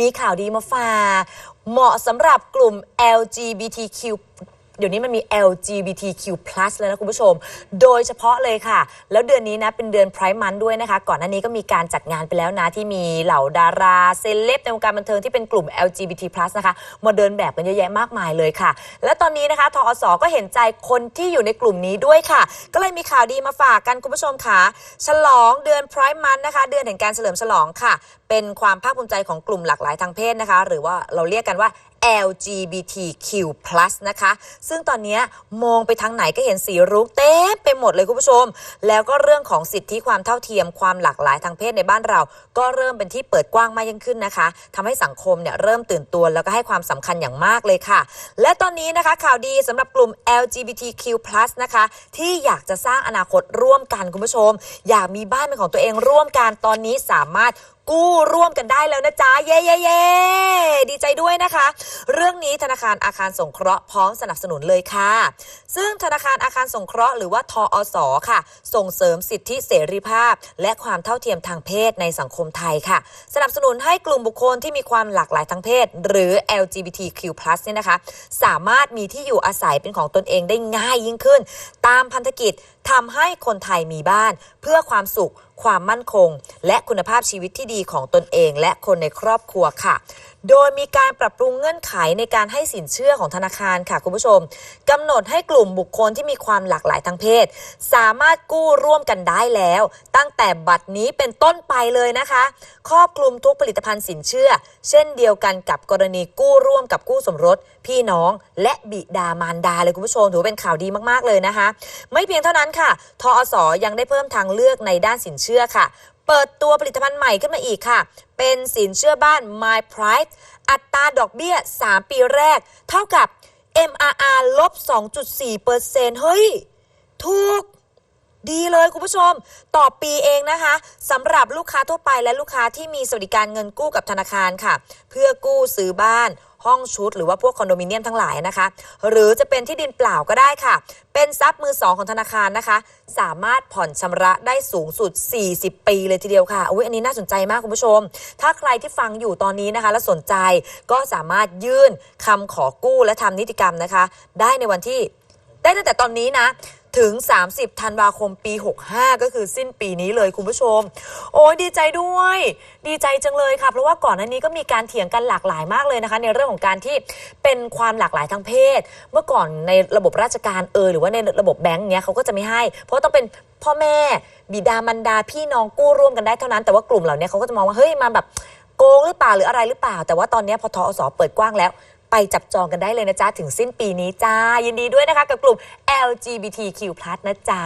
มีข่าวดีมาฝากเหมาะสำหรับกลุ่ม LGBTQ เดี๋ยวนี้มันมี LGBTQ+ แล้วนะคุณผู้ชม โดยเฉพาะเลยค่ะ แล้วเดือนนี้นะเป็นเดือน Pride Month ด้วยนะคะ ก่อนหน้านี้ก็มีการจัดงานไปแล้วนะ ที่มีเหล่าดาราเซเลบในวงการบันเทิงที่เป็นกลุ่ม LGBT+ นะคะมาเดินแบบกันเยอะแยะมากมายเลยค่ะ และตอนนี้นะคะทอสก็เห็นใจคนที่อยู่ในกลุ่มนี้ด้วยค่ะ ก็เลยมีข่าวดีมาฝากกันคุณผู้ชมค่ะฉลองเดือน Pride Month นะคะ เดือนแห่งการเฉลิมฉลองค่ะ เป็นความภาคภูมิใจของกลุ่มหลากหลายทางเพศนะคะ หรือว่าเราเรียกกันว่า LGBTQ+ นะคะ ซึ่งตอนนี้มองไปทางไหนก็เห็นสีรุ้งเต็มไปหมดเลยคุณผู้ชม แล้วก็เรื่องของสิทธิความเท่าเทียมความหลากหลายทางเพศในบ้านเรา ก็เริ่มเป็นที่เปิดกว้างมากยิ่งขึ้นนะคะทำให้สังคมเนี่ยเริ่มตื่นตัวแล้วก็ให้ความสำคัญอย่างมากเลยค่ะ และตอนนี้นะคะข่าวดีสำหรับกลุ่ม LGBTQ+ นะคะ ที่อยากจะสร้างอนาคตร่วมกันคุณผู้ชม อยากมีบ้านเป็นของตัวเองร่วมกันตอนนี้สามารถ กู้ร่วมกันได้แล้วนะจ๊ะ เย่เย่เย่ดีใจด้วยนะคะ เรื่องนี้ธนาคารอาคารสงเคราะห์พร้อมสนับสนุนเลยค่ะ ซึ่งธนาคารอาคารสงเคราะห์หรือว่าทอสค่ะ ส่งเสริมสิทธิเสรีภาพ และความเท่าเทียมทางเพศในสังคมไทยค่ะ สนับสนุนให้กลุ่มบุคคลที่มีความหลากหลายทางเพศ หรือ LGBTQ+ เนี่ยนะคะ สามารถมีที่อยู่อาศัยเป็นของตนเองได้ง่ายยิ่งขึ้น ตามพันธกิจทำให้คนไทยมีบ้าน เพื่อความสุข ความมั่นคง และคุณภาพชีวิตที่ดีของตนเอง และคนในครอบครัวค่ะ โดยมีการปรับปรุงเงื่อนไขในการให้สินเชื่อของธนาคารค่ะคุณผู้ชมกำหนดให้กลุ่มบุคคลที่มีความหลากหลายทางเพศ สามารถกู้ร่วมกันได้แล้ว ตั้งแต่บัดนี้เป็นต้นไปเลยนะคะ ครอบคลุมทุกผลิตภัณฑ์สินเชื่อ เช่นเดียวกันกับกรณีกู้ร่วมกับคู่สมรส พี่น้อง และบิดามารดาเลยคุณผู้ชมถือว่าเป็นข่าวดีมากๆเลยนะคะ ไม่เพียงเท่านั้นค่ะทอสอยังได้เพิ่มทางเลือกในด้านสินเชื่อค่ะเปิดตัวผลิตภัณฑ์ใหม่ขึ้นมาอีกค่ะ เป็นสินเชื่อบ้าน My Pride อัตราดอกเบี้ย 3 ปีแรก เท่ากับ MRR ลบ 2.4%เฮ้ย ถูก ดีเลยคุณผู้ชม ต่อปีเองนะคะสำหรับลูกค้าทั่วไปและลูกค้าที่มีสวัสดิการเงินกู้กับธนาคารค่ะ เพื่อกู้ซื้อบ้านห้องชุด หรือว่าพวกคอนโดมิเนียมทั้งหลายนะคะ หรือจะเป็นที่ดินเปล่าก็ได้ค่ะ เป็นทรัพย์มือสองของธนาคารนะคะ สามารถผ่อนชำระได้สูงสุด 40 ปีเลยทีเดียวค่ะอุ้ยอันนี้น่าสนใจมากคุณผู้ชม ถ้าใครที่ฟังอยู่ตอนนี้นะคะ และสนใจก็สามารถยื่นคำขอกู้และทำนิติกรรมนะคะ ได้ในวันที่ได้ตั้งแต่ตอนนี้นะ ถึง 30 ธันวาคมปี 65 ก็คือสิ้นปีนี้เลยคุณผู้ชม โอ้ยดีใจด้วย ดีใจจังเลยค่ะ เพราะว่าก่อนหน้านี้ก็มีการเถียงกันหลากหลายมากเลยนะคะ ในเรื่องของการที่เป็นความหลากหลายทางเพศ เมื่อก่อนในระบบราชการเออหรือว่าในระบบแบงก์เนี้ยเขาก็จะไม่ให้ เพราะต้องเป็นพ่อแม่ บิดามารดาพี่น้องกู้ร่วมกันได้เท่านั้นแต่ว่ากลุ่มเหล่านี้เขาก็จะมองว่าเฮ้ยมาแบบโกงหรือเปล่าหรืออะไรหรือเปล่า แต่ว่าตอนนี้พอทอสเปิดกว้างแล้ว ไปจับจองกันได้เลยนะจ๊ะ ถึงสิ้นปีนี้จ้า ยินดีด้วยนะคะ กับกลุ่ม LGBTQ+ นะจ๊ะ